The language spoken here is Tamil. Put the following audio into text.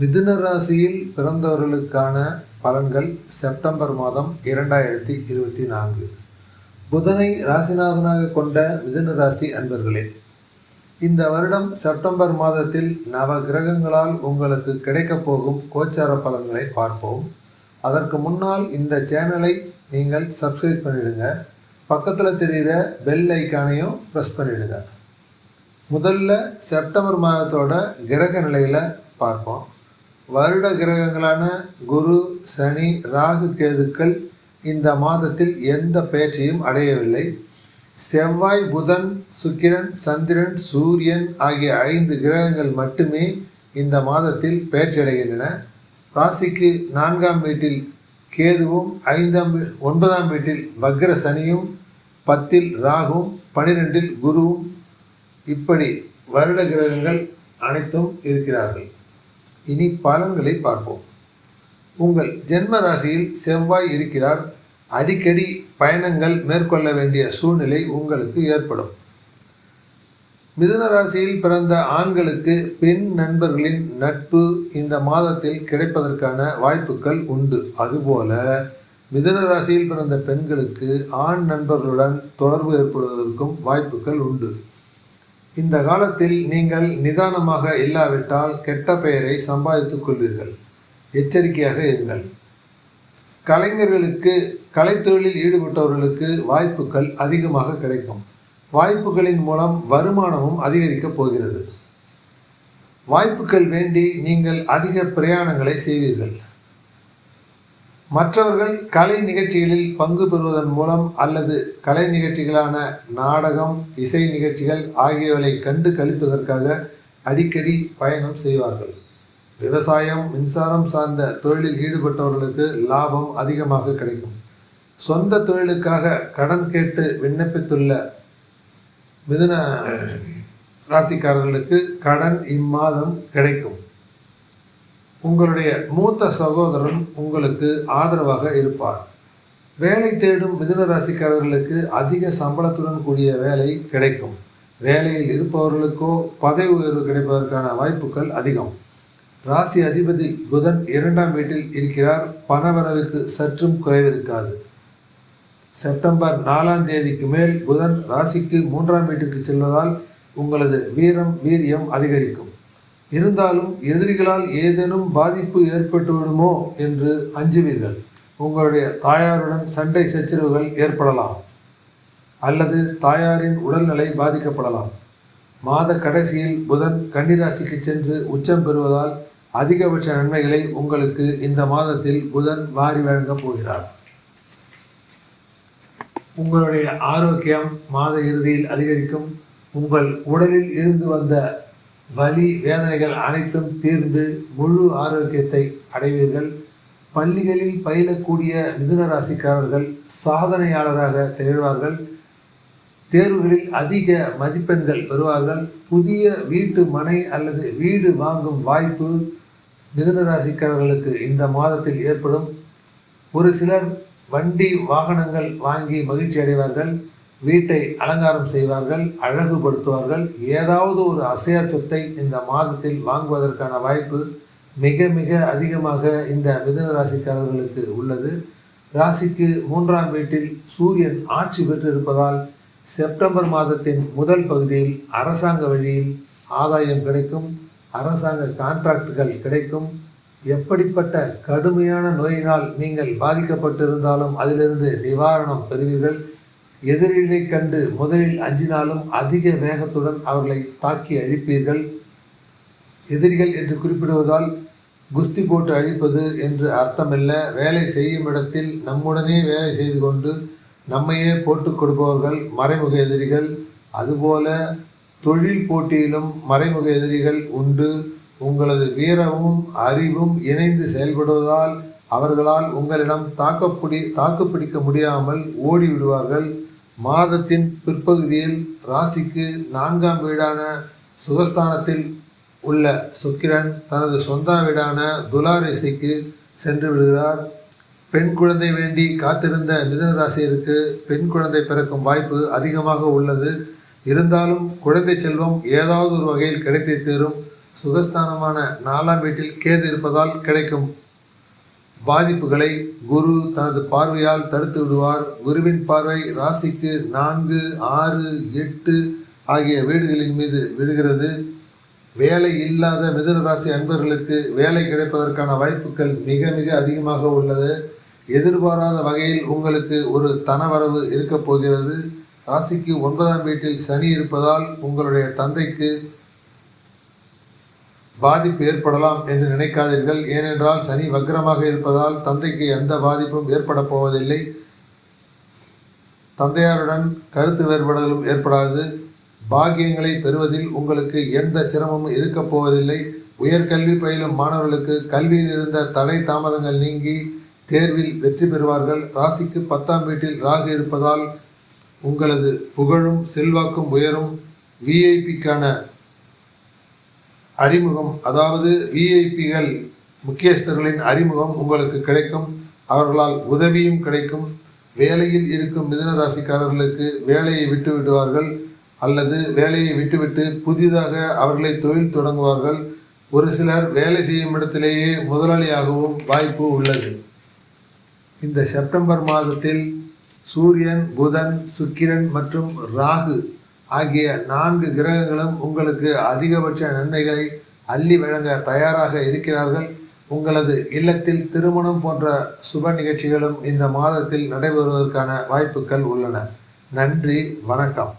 மிதுன ராசியில் பிறந்தவர்களுக்கான பலன்கள் செப்டம்பர் மாதம் இரண்டாயிரத்தி இருபத்தி நான்கு. புதனை ராசிநாதனாக கொண்ட மிதுன ராசி அன்பர்களே இந்த வருடம் செப்டம்பர் மாதத்தில் நவ கிரகங்களால் உங்களுக்கு கிடைக்கப் போகும் கோச்சார பலன்களை பார்ப்போம். அதற்கு முன்னால் இந்த சேனலை நீங்கள் சப்ஸ்கிரைப் பண்ணிவிடுங்க பக்கத்தில் தெரிகிற பெல் ஐக்கானையும் ப்ரெஸ் பண்ணிவிடுங்க முதல்ல செப்டம்பர் மாதத்தோட கிரக நிலையில் பார்ப்போம். வருட கிரகங்களான குரு சனி ராகு கேதுக்கள் இந்த மாதத்தில் எந்த பெயர்ச்சியும் அடையவில்லை. செவ்வாய் புதன் சுக்கிரன் சந்திரன் சூரியன் ஆகிய ஐந்து கிரகங்கள் மட்டுமே இந்த மாதத்தில் பெயர்ச்சி அடைகின்றன. ராசிக்கு நான்காம் வீட்டில் கேதுவும் ஐந்தாம் ஒன்பதாம் வீட்டில் வக்ர சனியும் பத்தில் ராகுவும் பனிரெண்டில் குருவும் இப்படி வருட கிரகங்கள் அனைத்தும் இருக்கிறார்கள். இனி பலன்களை பார்ப்போம். உங்கள் ஜென்ம ராசியில் செவ்வாய் இருக்கிறார். அடிக்கடி பயணங்கள் மேற்கொள்ள வேண்டிய சூழ்நிலை உங்களுக்கு ஏற்படும். மிதுன ராசியில் பிறந்த ஆண்களுக்கு பெண் நண்பர்களின் நட்பு இந்த மாதத்தில் கிடைப்பதற்கான வாய்ப்புகள் உண்டு. அதுபோல மிதுன ராசியில் பிறந்த பெண்களுக்கு ஆண் நண்பர்களுடன் தொடர்பு ஏற்படுவதற்கும் வாய்ப்புகள் உண்டு. இந்த காலத்தில் நீங்கள் நிதானமாக இல்லாவிட்டால் கெட்ட பெயரை சம்பாதித்துக் கொள்வீர்கள். எச்சரிக்கையாக இருங்கள். கலைஞர்களுக்கு கலைத்தொழிலில் ஈடுபட்டவர்களுக்கு வாய்ப்புகள் அதிகமாக கிடைக்கும். வாய்ப்புகளின் மூலம் வருமானமும் அதிகரிக்கப் போகிறது. வாய்ப்புகள் வேண்டி நீங்கள் அதிக பிரயாணங்களை செய்வீர்கள். மற்றவர்கள் கலை நிகழ்ச்சிகளில் பங்கு பெறுவதன் மூலம் அல்லது கலை நிகழ்ச்சிகளான நாடகம் இசை நிகழ்ச்சிகள் ஆகியவற்றை கண்டு கழிப்பதற்காக அடிக்கடி பயணம் செய்வார்கள். விவசாயம் மின்சாரம் சார்ந்த தொழிலில் ஈடுபட்டவர்களுக்கு லாபம் அதிகமாக கிடைக்கும். சொந்த தொழிலுக்காக கடன் கேட்டு விண்ணப்பித்துள்ள மிதுன ராசிக்காரர்களுக்கு கடன் இம்மாதம் கிடைக்கும். உங்களுடைய மூத்த சகோதரன் உங்களுக்கு ஆதரவாக இருப்பார். வேலை தேடும் மிதுன ராசிக்காரர்களுக்கு அதிக சம்பளத்துடன் கூடிய வேலை கிடைக்கும். வேலையில் இருப்பவர்களுக்கோ பதவி உயர்வு கிடைப்பதற்கான வாய்ப்புகள் அதிகம். ராசி அதிபதி புதன் இரண்டாம் வீட்டில் இருக்கிறார். பணவரவுக்கு சற்றும் குறைவிருக்காது. செப்டம்பர் நாலாம் தேதிக்கு மேல் புதன் ராசிக்கு மூன்றாம் வீட்டிற்கு செல்வதால் உங்களது வீரம் வீரியம் அதிகரிக்கும். இருந்தாலும் எதிரிகளால் ஏதேனும் பாதிப்பு ஏற்பட்டுவிடுமோ என்று அஞ்சுவீர்கள். உங்களுடைய தாயாருடன் சண்டை சச்சரவுகள் ஏற்படலாம். அல்லது தாயாரின் உடல்நிலை பாதிக்கப்படலாம். மாத கடைசியில் புதன் கன்னிராசிக்கு சென்று உச்சம் பெறுவதால் அதிகபட்ச நன்மைகளை உங்களுக்கு இந்த மாதத்தில் புதன் வாரி வழங்கப் போகிறார். உங்களுடைய ஆரோக்கியம் மாத இறுதியில் அதிகரிக்கும். உங்கள் உடலில் இருந்து வந்த வலி வேதனைகள் அனைத்தும் தீர்ந்து முழு ஆரோக்கியத்தை அடைவீர்கள். பள்ளிகளில் பயிலக்கூடிய மிதுன ராசிக்காரர்கள் சாதனையாளராக திகழ்வார்கள். தேர்வுகளில் அதிக மதிப்பெண்கள் பெறுவார்கள். புதிய வீட்டு மனை அல்லது வீடு வாங்கும் வாய்ப்பு மிதுன ராசிக்காரர்களுக்கு இந்த மாதத்தில் ஏற்படும். ஒரு சிலர் வண்டி வாகனங்கள் வாங்கி மகிழ்ச்சி அடைவார்கள் வீட்டை அலங்காரம் செய்வார்கள் அழகுபடுத்துவார்கள். ஏதாவது ஒரு அசையாச்சத்தை இந்த மாதத்தில் வாங்குவதற்கான வாய்ப்பு மிக மிக அதிகமாக இந்த மிதுன ராசிக்காரர்களுக்கு உள்ளது. ராசிக்கு மூன்றாம் வீட்டில் சூரியன் ஆட்சி பெற்றிருப்பதால் செப்டம்பர் மாதத்தின் முதல் பகுதியில் அரசாங்க வழியில் ஆதாயம் கிடைக்கும் அரசாங்க கான்ட்ராக்டுகள் கிடைக்கும். எப்படிப்பட்ட கடுமையான நோயினால் நீங்கள் பாதிக்கப்பட்டிருந்தாலும் அதிலிருந்து நிவாரணம் பெறுவீர்கள். எதிரிகளை கண்டு முதலில் அஞ்சினாலும் அதிக வேகத்துடன் அவர்களை தாக்கி அழிப்பீர்கள். எதிரிகள் என்று குறிப்பிடுவதால் குஸ்தி போட்டு அழிப்பது என்று அர்த்தமல்ல. வேலை செய்யும் இடத்தில் நம்முடனே வேலை செய்து கொண்டு நம்மையே போட்டு கொடுப்பவர்கள் மறைமுக எதிரிகள். அதுபோல தொழில் போட்டியிலும் மறைமுக எதிரிகள் உண்டு. உங்களது வீரமும் அறிவும் இணைந்து செயல்படுவதால் அவர்களால் உங்களிடம் தாக்கப்பிடி தாக்குப்பிடிக்க முடியாமல் ஓடிவிடுவார்கள். மாதத்தின் பிற்பகுதியில் ராசிக்கு நான்காம் வீடான சுகஸ்தானத்தில் உள்ள சுக்கிரன் தனது சொந்த வீடான துலாரேசைக்கு சென்று விடுகிறார். பெண் குழந்தை வேண்டி காத்திருந்த மிதுன ராசியருக்கு பெண் குழந்தை பிறக்கும் வாய்ப்பு அதிகமாக உள்ளது. இருந்தாலும் குழந்தை செல்வம் ஏதாவது ஒரு வகையில் கிடைத்தே தீரும். சுகஸ்தானமான நாலாம் வீட்டில் கேது இருப்பதால் கிடைக்கும். பாதிப்புகளை குரு தனது பார்வையால் தடுத்து விடுவார். குருவின் பார்வை ராசிக்கு நான்கு ஆறு எட்டு ஆகிய வீடுகளின் மீது விழுகிறது. வேலை இல்லாத மிதுன ராசி அன்பர்களுக்கு வேலை கிடைப்பதற்கான வாய்ப்புகள் மிக மிக அதிகமாக உள்ளது. எதிர்பாராத வகையில் உங்களுக்கு ஒரு தனவரவு இருக்கப் போகிறது. ராசிக்கு ஒன்பதாம் வீட்டில் சனி இருப்பதால் உங்களுடைய தந்தைக்கு பாதிப்பு ஏற்படலாம் என்று நினைக்காதீர்கள். ஏனென்றால் சனி வக்ரமாக இருப்பதால் தந்தைக்கு எந்த பாதிப்பும் ஏற்பட போவதில்லை. தந்தையாருடன் கருத்து வேறுபாடுகளும் ஏற்படாது. பாக்கியங்களை பெறுவதில் உங்களுக்கு எந்த சிரமமும் இருக்கப் போவதில்லை. உயர்கல்வி பயிலும் மாணவர்களுக்கு கல்வியில் இருந்த தடை தாமதங்கள் நீங்கி தேர்வில் வெற்றி பெறுவார்கள். ராசிக்கு பத்தாம் வீட்டில் ராகு இருப்பதால் உங்களது புகழும் செல்வாக்கும் உயரும். விஐபிக்கான அறிமுகம் அதாவது விஐபிகள் முக்கியஸ்தர்களின் அறிமுகம் உங்களுக்கு கிடைக்கும். அவர்களால் உதவியும் கிடைக்கும். வேலையில் இருக்கும் மிதனராசிக்காரர்களுக்கு வேலையை விட்டு விடுவார்கள் அல்லது வேலையை விட்டுவிட்டு புதிதாக அவர்களை தொழில் தொடங்குவார்கள். ஒரு சிலர் வேலை செய்யும் இடத்திலேயே முதலாளியாகவும் வாய்ப்பு உள்ளது. இந்த செப்டம்பர் மாதத்தில் சூரியன் புதன் சுக்கிரன் மற்றும் ராகு ஆகிய நான்கு கிரகங்களும் உங்களுக்கு அதிகபட்ச நன்மைகளை அள்ளி வழங்க தயாராக இருக்கிறார்கள். உங்களது இல்லத்தில் திருமணம் போன்ற சுப நிகழ்ச்சிகளும் இந்த மாதத்தில் நடைபெறுவதற்கான வாய்ப்புகள் உள்ளன. நன்றி வணக்கம்.